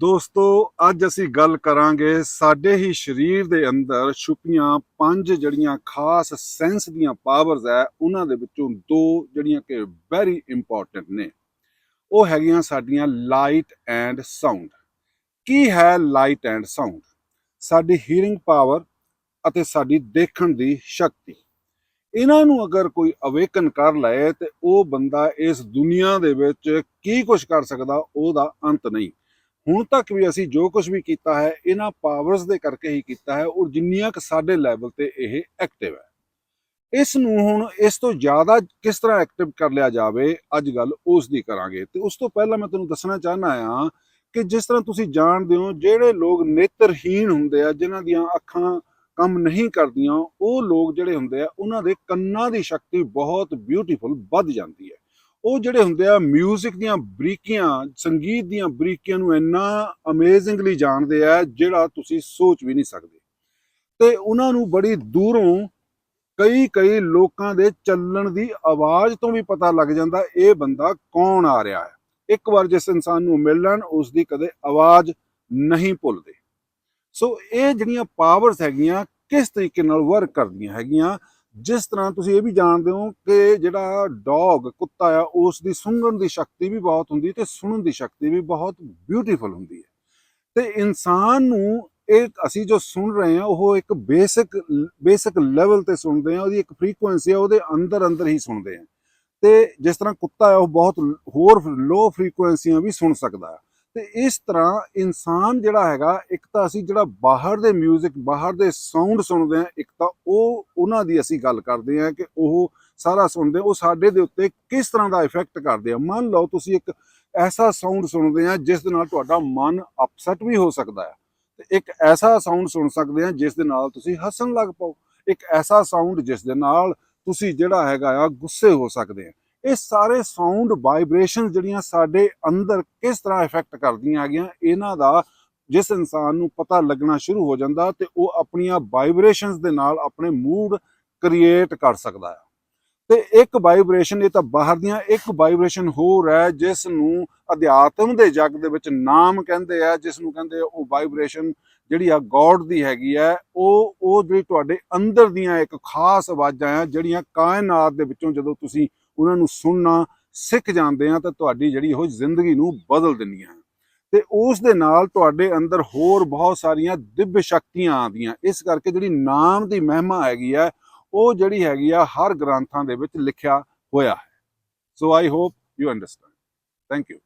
ਦੋਸਤੋ, ਅੱਜ ਅਸੀਂ ਗੱਲ ਕਰਾਂਗੇ ਸਾਡੇ ਹੀ ਸਰੀਰ ਦੇ ਅੰਦਰ ਛੁਪੀਆਂ ਪੰਜ ਜਿਹੜੀਆਂ ਖਾਸ ਸੈਂਸ ਦੀਆਂ ਪਾਵਰਸ ਹੈ, ਉਹਨਾਂ ਦੇ ਵਿੱਚੋਂ ਦੋ ਜਿਹੜੀਆਂ ਕਿ ਵੈਰੀ ਇੰਪੋਰਟੈਂਟ ਨੇ। ਉਹ ਹੈਗੀਆਂ ਸਾਡੀਆਂ ਲਾਈਟ ਐਂਡ ਸਾਊਂਡ ਕੀ ਹੈ ਲਾਈਟ ਐਂਡ ਸਾਊਂਡ ਸਾਡੀ ਹੀਰਿੰਗ ਪਾਵਰ ਅਤੇ ਸਾਡੀ ਦੇਖਣ ਦੀ ਸ਼ਕਤੀ। ਇਹਨਾਂ ਨੂੰ ਅਗਰ ਕੋਈ ਅਵੇਕਨ ਕਰ ਲਏ ਤੇ ਉਹ ਬੰਦਾ ਇਸ ਦੁਨੀਆ ਦੇ ਵਿੱਚ ਕੀ ਕੁਝ ਕਰ ਸਕਦਾ, ਉਹਦਾ ਅੰਤ ਨਹੀਂ। ਹੁਣ ਤੱਕ ਵੀ ਅਸੀਂ ਜੋ ਕੁਝ ਵੀ ਕੀਤਾ ਹੈ, ਇਹਨਾਂ ਪਾਵਰਸ ਦੇ ਕਰਕੇ ਹੀ ਕੀਤਾ ਹੈ ਔਰ ਜਿੰਨੀਆਂ ਕਿ ਸਾਡੇ ਲੈਵਲ ਤੇ ਇਹ ਐਕਟਿਵ ਹੈ। ਇਸ ਨੂੰ ਹੁਣ ਇਸ ਤੋਂ ਜ਼ਿਆਦਾ ਕਿਸ ਤਰ੍ਹਾਂ ਐਕਟਿਵ ਕਰ ਲਿਆ ਜਾਵੇ, ਅੱਜ ਗੱਲ ਉਸ ਦੀ ਕਰਾਂਗੇ। ਤੇ ਉਸ ਤੋਂ ਪਹਿਲਾਂ ਮੈਂ ਤੁਹਾਨੂੰ ਦੱਸਣਾ ਚਾਹਨਾ ਆ ਕਿ ਜਿਸ ਤਰ੍ਹਾਂ ਤੁਸੀਂ ਜਾਣਦੇ ਹੋ, ਜਿਹੜੇ ਲੋਕ ਨੇਤਰਹੀਣ ਹੁੰਦੇ ਆ, ਜਿਨ੍ਹਾਂ ਦੀਆਂ ਅੱਖਾਂ ਕੰਮ ਨਹੀਂ ਕਰਦੀਆਂ, ਉਹ ਲੋਕ ਜਿਹੜੇ ਹੁੰਦੇ ਆ, ਉਹਨਾਂ ਦੇ ਕੰਨਾਂ ਦੀ ਸ਼ਕਤੀ ਬਹੁਤ ਬਿਊਟੀਫੁਲ ਵੱਧ ਜਾਂਦੀ ਹੈ। ਉਹ ਜਿਹੜੇ ਹੁੰਦੇ ਆ 뮤직 ਦੀਆਂ ਬਰੀਕੀਆਂ, ਸੰਗੀਤ ਦੀਆਂ ਬਰੀਕੀਆਂ ਨੂੰ ਇੰਨਾ ਅਮੇਜ਼ਿੰਗਲੀ ਜਾਣਦੇ ਆ ਜਿਹੜਾ ਤੁਸੀਂ ਸੋਚ ਵੀ ਨਹੀਂ ਸਕਦੇ। ਤੇ ਉਹਨਾਂ ਨੂੰ ਬੜੀ ਦੂਰੋਂ ਕਈ ਕਈ ਲੋਕਾਂ ਦੇ ਚੱਲਣ ਦੀ ਆਵਾਜ਼ ਤੋਂ ਵੀ ਪਤਾ ਲੱਗ ਜਾਂਦਾ, ਇਹ ਬੰਦਾ ਕੌਣ ਆ ਰਿਹਾ ਹੈ? ਇੱਕ ਵਾਰ ਜਿਸ ਇਨਸਾਨ ਨੂੰ ਮਿਲਣ ਉਸ ਦੀ ਕਦੇ ਆਵਾਜ਼ ਨਹੀਂ ਭੁੱਲਦੇ। ਸੋ ਇਹ ਜਿਹੜੀਆਂ ਪਾਵਰਸ ਹੈਗੀਆਂ, ਕਿਸ ਤਰੀਕੇ ਨਾਲ ਵਰਕ ਕਰਦੀਆਂ ਹੈਗੀਆਂ ਜਿਸ ਤਰ੍ਹਾਂ ਤੁਸੀਂ ਇਹ ਵੀ ਜਾਣਦੇ ਹੋ ਕਿ ਜਿਹੜਾ ਡੌਗ, ਕੁੱਤਾ ਆ ਉਸ ਦੀ ਸੁੰਘਣ ਦੀ ਸ਼ਕਤੀ ਵੀ ਬਹੁਤ ਹੁੰਦੀ ਤੇ ਸੁਣਨ ਦੀ ਸ਼ਕਤੀ ਵੀ ਬਹੁਤ ਬਿਊਟੀਫੁਲ ਹੁੰਦੀ ਹੈ। ਤੇ ਇਨਸਾਨ ਨੂੰ ਇਹ ਅਸੀਂ ਜੋ ਸੁਣ ਰਹੇ ਹਾਂ, ਉਹ ਇੱਕ ਬੇਸਿਕ ਬੇਸਿਕ ਲੈਵਲ ਤੇ ਸੁਣਦੇ ਹਾਂ, ਉਹਦੀ ਇੱਕ ਫ੍ਰੀਕੁਐਂਸੀ ਆ, ਉਹਦੇ ਅੰਦਰ ਅੰਦਰ ਹੀ ਸੁਣਦੇ ਹਾਂ। ਤੇ ਜਿਸ ਤਰ੍ਹਾਂ ਕੁੱਤਾ ਹੈ ਉਹ ਬਹੁਤ ਹੋਰ ਲੋ ਫ੍ਰੀਕੁਐਂਸੀਆਂ ਵੀ ਸੁਣ ਸਕਦਾ। ਹੈ ਤੇ ਇਸ ਤਰ੍ਹਾਂ ਇਨਸਾਨ ਜਿਹੜਾ ਹੈਗਾ, ਇੱਕ ਤਾਂ ਅਸੀਂ ਜਿਹੜਾ ਬਾਹਰ ਦੇ 뮤직 ਬਾਹਰ ਦੇ ਸਾਊਂਡ ਸੁਣਦੇ ਹਾਂ, ਇੱਕ ਤਾਂ ਉਹ, ਉਹਨਾਂ ਦੀ ਅਸੀਂ ਗੱਲ ਕਰਦੇ ਹਾਂ ਕਿ ਉਹ ਸਾਰਾ ਸੁਣਦੇ, ਉਹ ਸਾਡੇ ਦੇ ਉੱਤੇ ਕਿਸ ਤਰ੍ਹਾਂ ਦਾ ਇਫੈਕਟ ਕਰਦੇ ਆ। ਮੰਨ ਲਓ ਤੁਸੀਂ ਇੱਕ ਐਸਾ ਸਾਊਂਡ ਸੁਣਦੇ ਆ ਜਿਸ ਦੇ ਨਾਲ ਤੁਹਾਡਾ ਮਨ ਅਪਸੈਟ ਵੀ ਹੋ ਸਕਦਾ ਹੈ। ਤੇ ਇੱਕ ਐਸਾ ਸਾਊਂਡ ਸੁਣ ਸਕਦੇ ਆ ਜਿਸ ਦੇ ਨਾਲ ਤੁਸੀਂ ਹੱਸਣ ਲੱਗ ਪਾਓ। ਇੱਕ ਐਸਾ ਸਾਊਂਡ ਜਿਸ ਦੇ ਨਾਲ ਤੁਸੀਂ ਜਿਹੜਾ ਹੈਗਾ ਆ ਗੁੱਸੇ ਹੋ ਸਕਦੇ ਆ ਇਹ ਸਾਰੇ ਸਾਊਂਡ ਵਾਈਬ੍ਰੇਸ਼ਨਸ ਜਿਹੜੀਆਂ ਸਾਡੇ ਅੰਦਰ ਕਿਸ ਤਰ੍ਹਾਂ ਇਫੈਕਟ ਕਰਦੀਆਂ ਹੈਗੀਆਂ, ਇਹਨਾਂ ਦਾ ਜਿਸ ਇਨਸਾਨ ਨੂੰ ਪਤਾ ਲੱਗਣਾ ਸ਼ੁਰੂ ਹੋ ਜਾਂਦਾ ਤੇ ਉਹ ਆਪਣੀਆਂ ਵਾਈਬ੍ਰੇਸ਼ਨਸ ਦੇ ਨਾਲ ਆਪਣੇ ਮੂਡ ਕ੍ਰੀਏਟ ਕਰ ਸਕਦਾ ਹੈ। ਤੇ ਇੱਕ ਵਾਈਬ੍ਰੇਸ਼ਨ ਇਹ ਤਾਂ ਬਾਹਰ ਦੀਆਂ ਇੱਕ ਵਾਈਬ੍ਰੇਸ਼ਨ ਹੋਰ ਹੈ, ਜਿਸ ਨੂੰ ਅਧਿਆਤਮ ਦੇ ਜੱਗ ਦੇ ਵਿੱਚ ਨਾਮ ਕਹਿੰਦੇ ਆ, ਜਿਸ ਨੂੰ ਕਹਿੰਦੇ ਆ ਉਹ ਵਾਈਬ੍ਰੇਸ਼ਨ ਜਿਹੜੀ ਆ ਗੋਡ ਦੀ ਹੈਗੀ ਹੈ, ਉਹ ਉਹ ਜਿਹੜੀ ਤੁਹਾਡੇ ਅੰਦਰ ਦੀਆਂ ਇੱਕ ਖਾਸ ਆਵਾਜ਼ਾਂ ਆ, ਜਿਹੜੀਆਂ ਕਾਇਨਾਤ ਦੇ ਵਿੱਚੋਂ ਜਦੋਂ ਤੁਸੀਂ ਉਹਨਾਂ ਨੂੰ ਸੁਣਨਾ, ਸਿੱਖ ਜਾਂਦੇ ਆ ਤਾਂ ਤੁਹਾਡੀ ਜਿਹੜੀ ਉਹ ਜ਼ਿੰਦਗੀ ਨੂੰ ਬਦਲ ਦਿੰਦੀਆਂ ਤੇ ਉਸ ਦੇ ਨਾਲ ਤੁਹਾਡੇ ਅੰਦਰ ਹੋਰ ਬਹੁਤ ਸਾਰੀਆਂ ਦਿਵਯ ਸ਼ਕਤੀਆਂ ਆਉਂਦੀਆਂ। ਇਸ ਕਰਕੇ ਜਿਹੜੀ ਨਾਮ ਦੀ ਮਹਿਮਾ ਹੈਗੀ ਹੈ, ਉਹ ਜਿਹੜੀ ਹੈਗੀ ਆ ਹਰ ਗ੍ਰੰਥਾਂ ਦੇ ਵਿੱਚ ਲਿਖਿਆ ਹੋਇਆ ਹੈ। So I hope you understand thank you